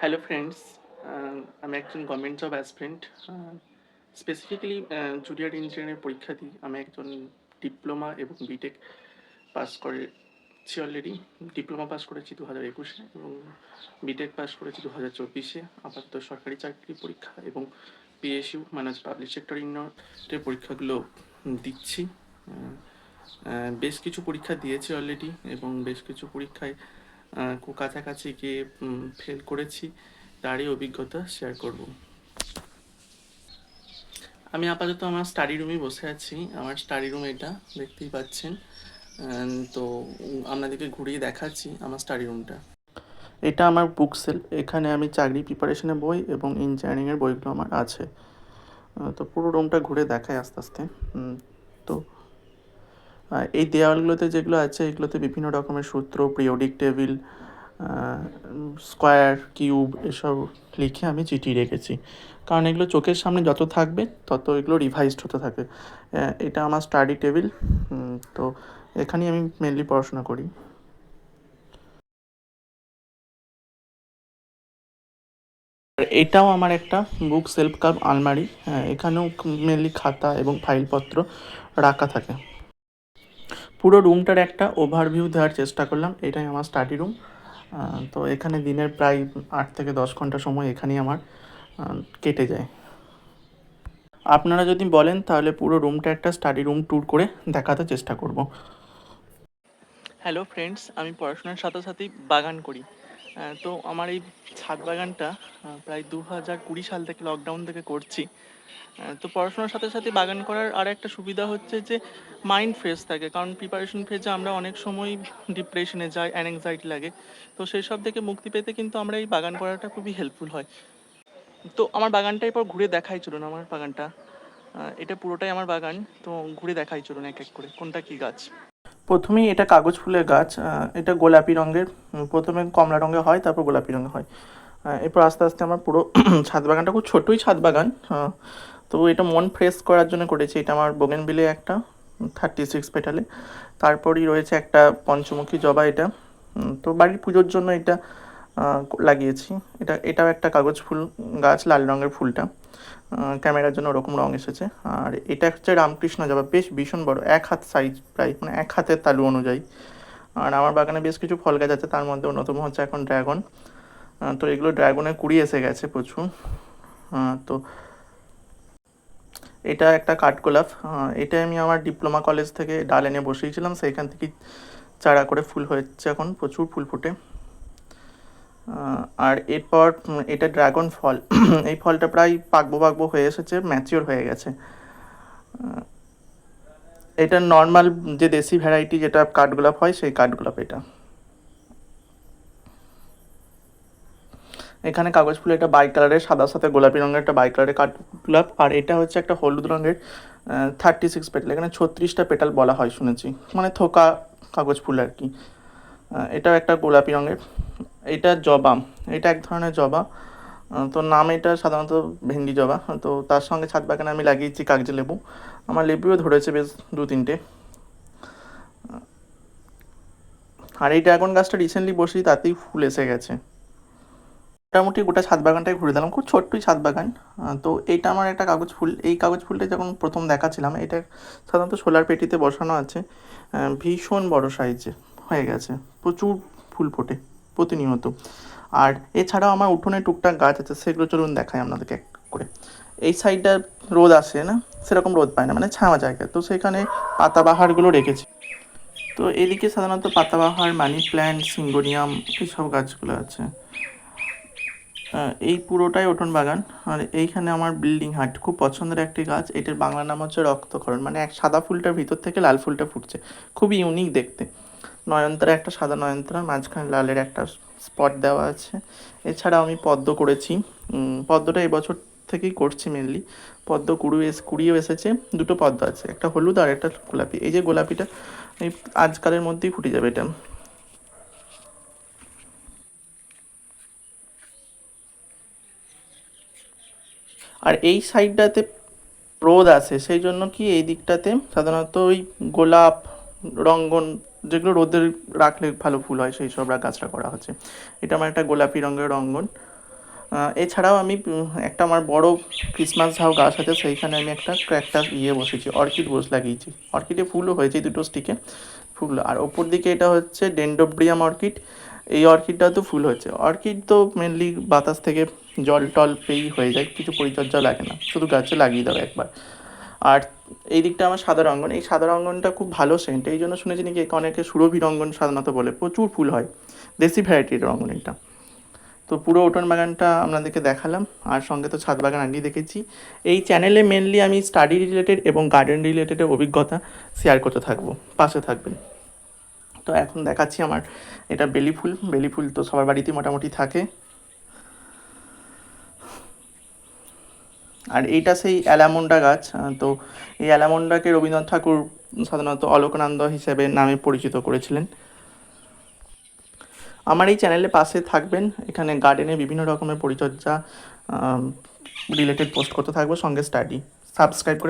Hello friends আমি একজন government job aspirant specifically junior engineering পরীক্ষা দিই। আমি একজন ডিপ্লোমা এবং বিটেক পাস করেছি অলরেডি ডিপ্লোমা পাস করেছি দু হাজার একুশে এবং বিটেক পাস করেছি দু হাজার চব্বিশে। আপাতত সরকারি চাকরি পরীক্ষা এবং পিএসইউ মানে পাবলিক সেক্টর ইউনিটের পরীক্ষাগুলো দিচ্ছি। বেশ কিছু পরীক্ষা দিয়েছি অলরেডি এবং বেশ কিছু পরীক্ষায় কাছাকাছি গিয়ে ফেল করেছি, তারই অভিজ্ঞতা শেয়ার করব। আমি আপাতত আমার স্টাডি রুমে বসে আছি। আমার স্টাডি রুম এটা, দেখতেই পাচ্ছেন। তো আপনাদেরকে ঘুরিয়ে দেখাচ্ছি আমার স্টাডি রুমটা এটা আমার বুক সেল এখানে আমি চাকরি প্রিপারেশনের বই এবং ইঞ্জিনিয়ারিংয়ের বইগুলো আমার আছে। তো পুরো রুমটা ঘুরে দেখায় আস্তে আস্তে। তো এই দেওয়ালগুলোতে যেগুলো আছে, এগুলোতে বিভিন্ন রকমের সূত্র পিরিয়ডিক টেবিল স্কোয়ার কিউব এসব লিখে আমি চিঠি রেখেছি। কারণ এগুলো চোখের সামনে যত থাকবে, তত এগুলো রিভাইজড হতে থাকে এটা আমার স্টাডি টেবিল তো এখানেই আমি মেনলি পড়াশোনা করি। এটাও আমার একটা বুক সেলফ কাপ আলমারি। হ্যাঁ এখানেও মেনলি খাতা এবং ফাইলপত্র রাখা থাকে। পুরো রুমটার একটা ওভারভিউ দেওয়ার চেষ্টা করলাম। এটাই আমার স্টাডি রুম তো এখানে দিনের প্রায় আট থেকে দশ ঘণ্টা সময় এখানেই আমার কেটে যায়। আপনারা যদি বলেন তাহলে পুরো রুমটা একটা স্টাডি রুম ট্যুর করে দেখাতে চেষ্টা করব। হ্যালো ফ্রেন্ডস আমি পড়াশোনার সাথে সাথেই বাগান করি। তো আমার এই ছাদ বাগানটা প্রায় দু হাজার কুড়ি সাল থেকে লকডাউন থেকে করছি। তো পড়াশোনার সাথে সাথে বাগান করার আর একটা সুবিধা হচ্ছে যে মাইন্ড ফ্রেশ থাকে। কারণ প্রিপারেশন ফেজে আমরা অনেক সময় ডিপ্রেশনে যাই অ্যাংজাইটি লাগে। তো সেই সব থেকে মুক্তি পেতে কিন্তু আমরা এই বাগান করাটা খুবই হেল্পফুল হয়। তো আমার বাগানটা এরপর ঘুরে দেখাই, চলুন আমার বাগানটা। এটা পুরোটাই আমার বাগান, তো ঘুরে দেখাই, চলুন এক এক করে, কোনটা কি গাছ? প্রথমেই এটা কাগজ ফুলের গাছ এটা গোলাপি রঙের। প্রথমে কমলা রঙের হয়, তারপর গোলাপি রঙের হয়। এরপর আস্তে আস্তে আমার পুরো ছাদ বাগানটা, খুব ছোটোই ছাদ বাগান। তো এটা মন ফ্রেশ করার জন্য করেছি। এটা আমার বোগেনবিলে একটা থার্টি সিক্স পেটালে। তারপরই রয়েছে একটা পঞ্চমুখী জবা এটা। তো বাড়ির পুজোর জন্য এটা লাগিয়েছি। এটা, এটাও একটা কাগজ ফুল গাছ, লাল রঙের ফুলটা। ক্যামেরার জন্য ওরকম রং এসেছে। আর এটা হচ্ছে রামকৃষ্ণ জবা। বেশ ভীষণ বড়, এক হাত সাইজ প্রায় মানে এক হাতের তালু অনুযায়ী। আর আমার বাগানে বেশ কিছু ফল গাছ আছে, তার মধ্যে অন্যতম হচ্ছে এখন ড্রাগন। তো এগুলো ড্রাগনের কুড়ি এসে গেছে প্রচুর। তো এটা একটা কাঠগোলাপ। এটা আমি আমার ডিপ্লোমা কলেজ থেকে ডাল এনে বসিয়েছিলাম। সেইখান থেকে চারা করে ফুল হয়েছে এখন, প্রচুর ফুল ফোটে। আর এরপর এটা ড্রাগন ফল। এই ফলটা প্রায় পাকবো পাকবো হয়ে এসেছে, ম্যাচিওর হয়ে গেছে। এটা নর্মাল যে দেশি ভ্যারাইটি যেটা কাঠগোলাপ হয়, সেই কাঠগোলাপ এটা। এখানে কাগজ ফুল এটা বাই কালারের সাদার সাথে গোলাপি রঙের একটা বাই কালারের কাঠগোলাপ আর এটা হচ্ছে একটা হলুদ রঙের থার্টি সিক্স পেটাল এখানে ছত্রিশটা পেটাল বলা হয়, শুনেছি। মানে থোকা কাগজ ফুল আর কি। এটাও একটা গোলাপি রঙের। এটা জবা। এটা এক ধরনের জবা। তো নাম এটা সাধারণত ভেন্ডি জবা। তো তার সঙ্গে ছাদ বাগানে আমি লাগিয়েছি কাগজে লেবু। আমার লেবুও ধরেছে বেশ দু তিনটে আর এই ড্রাগন গাছটা রিসেন্টলি বসেছি, তাতেই ফুল এসে গেছে। মোটামুটি গোটা ছাদ বাগানটাই ঘুরে দিলাম, খুব ছোট্টই ছাদ বাগান। তো এইটা আমার একটা কাগজ ফুল। এই কাগজ ফুলটা যখন প্রথম দেখাছিলাম, এটা সাধারণত সোলার পেটিতে বসানো আছে। ভীষণ বড় সাইজে হয়ে গেছে, প্রচুর ফুল ফোটে প্রতিনিয়ত। আর এছাড়াও আমার উঠোনে টুকটাক গাছ আছে, সেগুলো চলুন দেখাই আপনাদেরকে এক করে। এই সাইডটা রোদ আসে না, সেরকম রোদ পায় না মানে ছাওয়া জায়গা। তো সেখানে পাতাবাহারগুলো রেখেছি। তো এদিকে সাধারণত পাতাবাহার, মানি প্ল্যান্ট, সিঙ্গোনিয়াম এইসব গাছগুলো আছে। এই পুরোটাই উঠোন বাগান। আর এইখানে আমার বিল্ডিং হাট খুব পছন্দের একটি গাছ। এটার বাংলা নাম হচ্ছে রক্তকরণ মানে এক সাদা ফুলটার ভিতর থেকে লাল ফুলটা ফুটছে। খুবই ইউনিক দেখতে। নয়নতারা একটা সাদা নয়নতারা মাঝখানে লালের একটা স্পট দেওয়া আছে। এছাড়াও আমি পদ্ম করেছি। পদ্মটা এবছর থেকেই করছি মেনলি পদ্ম কুড়ি এস কুড়িও এসেছে। দুটো পদ্ম আছে। একটা হলুদ আর একটা গোলাপি। এই যে গোলাপিটা, এই আজকালের মধ্যেই ফুটে যাবে এটা। আর এই সাইডটাতে রোদ আসে সেই জন্য কি এই দিকটাতে সাধারণত ওই গোলাপ, রঙ্গন যেগুলো রোদে রাখলে ভালো ফুল হয়, সেই সব গাছটা করা হচ্ছে। এটা আমার একটা গোলাপি রঙের রঙ্গন। এছাড়াও আমি একটা আমার বড় ক্রিসমাস ঝাউ গাছ আছে, সেইখানে আমি একটা ক্র্যাকটাস ইয়ে বসেছি, অর্কিড বস লাগিয়েছি। অর্কিডে ফুলও হয়েছে দুটো স্টিকে, ফুল। আর ওপর দিকে এটা হচ্ছে ডেন্ডোব্রিয়াম অর্কিড, এই অর্কিডটাও তো ফুল হয়েছে। অর্কিড তো মেনলি বাতাস থেকে জল টল পেয়েই হয়ে যায়, কিছু পরিচর্যা লাগে না, শুধু গাছে লাগিয়ে দাও একবার। আর এই দিকটা আমার সাদা রঙ্গন, এই সাদা রঙ্গনটা খুব ভালো সেন্ট এই জন্য শুনেছি নাকি অনেকে সুরভি রঙ্গন সাধারণত বলে, প্রচুর ফুল হয়, দেশি ভ্যারাইটির রঙ্গন এটা। তো পুরো উঠোন বাগানটা আপনাদেরকে দেখালাম, আর সঙ্গে তো ছাদ বাগান আগেই দেখেছি। এই চ্যানেলে মেনলি আমি স্টাডি রিলেটেড এবং গার্ডেন রিলেটেড অভিজ্ঞতা শেয়ার করতে থাকব, পাশে থাকবেন। তো এখন দেখাচ্ছি আমার এটা বেলি ফুল বেলি ফুল তো সবার বাড়িতেই মোটামুটি থাকে। এইটা সেই অ্যালামন্ডা গাছ তো এই অ্যালামন্ডাকে রবীন্দ্রনাথ ঠাকুর সাধারণত অলোকানন্দ হিসেবে নামে পরিচিত করেছিলেন। আমার এই চ্যানেলে পাশে থাকবেন। এখানে গার্ডেনে বিভিন্ন রকমের পরিচর্যা রিলেটেড পোস্ট করতে থাকব। সঙ্গে স্টাডি সাবস্ক্রাইব করে